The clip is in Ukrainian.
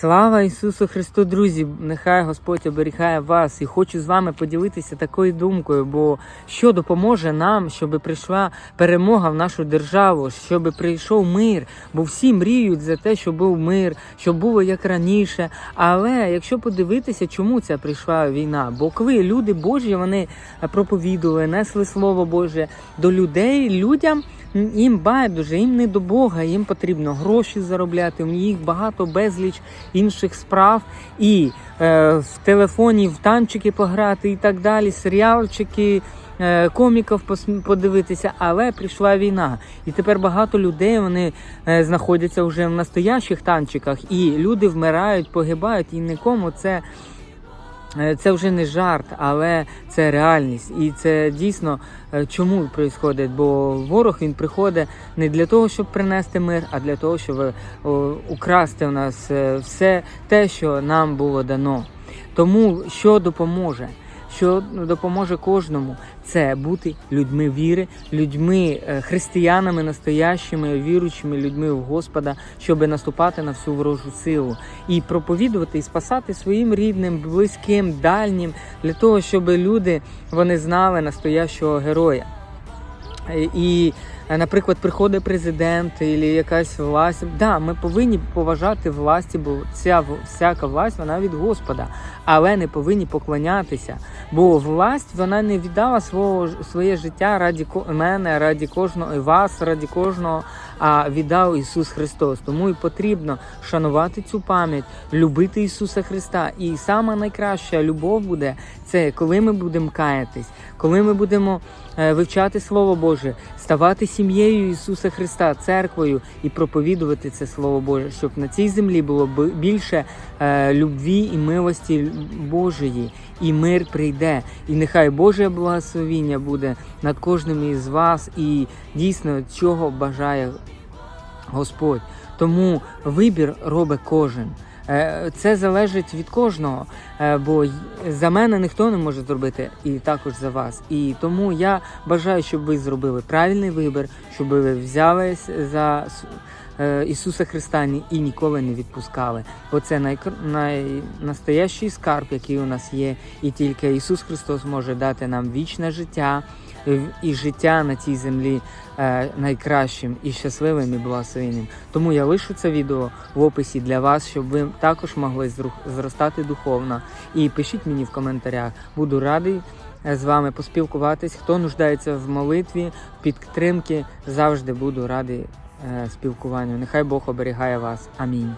Слава Ісусу Христу, друзі! Нехай Господь оберігає вас і хочу з вами поділитися такою думкою, бо що допоможе нам, щоб прийшла перемога в нашу державу, щоб прийшов мир, бо всі мріють за те, щоб був мир, щоб було як раніше. Але якщо подивитися, чому ця прийшла війна? Бо коли люди Божі вони проповідували, несли Слово Боже до людей, людям. Їм байдуже, їм не до Бога, їм потрібно гроші заробляти. У їх багато безліч інших справ, і е, в телефоні в танчики пограти і так далі, серіалчики. е, Коміків подивитися, але прийшла війна, і тепер багато людей вони е, знаходяться вже в настоящих танчиках, і люди вмирають, погибають, і нікому це Це вже не жарт, але це реальність. І це дійсно е, чому відбувається? Бо ворог він приходить не для того, щоб принести мир, а для того, щоб е, украсти в нас е, все те, що нам було дано. Тому що допоможе? Що допоможе кожному, це бути людьми віри, людьми е, християнами, настоящими, віруючими людьми в Господа, щоб наступати на всю ворожу силу і проповідувати і спасати своїм рідним, близьким, дальнім, для того, щоб люди вони знали настоящого героя. Е, І, е, наприклад, приходить президент і якась власть. Да, ми повинні поважати власті, бо ця всяка власть вона від Господа, але не повинні поклонятися. Бо власть вона не віддала свого своє життя раді мене, раді кожного і вас, раді кожного, а віддав Ісус Христос. Тому і потрібно шанувати цю пам'ять, любити Ісуса Христа. І сама найкраща любов буде це коли ми будемо каятись, коли ми будемо е, вивчати Слово Боже, ставати сім'єю Ісуса Христа, церквою і проповідувати це Слово Боже, щоб на цій землі було більше е, любві і милості Божої, і мир прийде. І нехай Боже благословіння буде над кожним із вас, і дійсно чого бажає Господь. Тому вибір робить кожен. Е, Це залежить від кожного, е, бо за мене ніхто не може зробити, і також за вас. І тому я бажаю, щоб ви зробили правильний вибір, щоб ви взялись за е, Ісуса Христа і ніколи не відпускали. Бо це найкр... найнастоящий скарб, який у нас є, і тільки Ісус Христос може дати нам вічне життя і життя на цій землі е, найкращим і щасливим і благословенним. Тому я лишу це відео в описі для вас, щоб ви також могли зростати духовно. І пишіть мені в коментарях. Буду радий е, з вами поспілкуватись. Хто нуждається в молитві, підтримки, завжди буду радий е, спілкуванню. Нехай Бог оберігає вас. Амінь.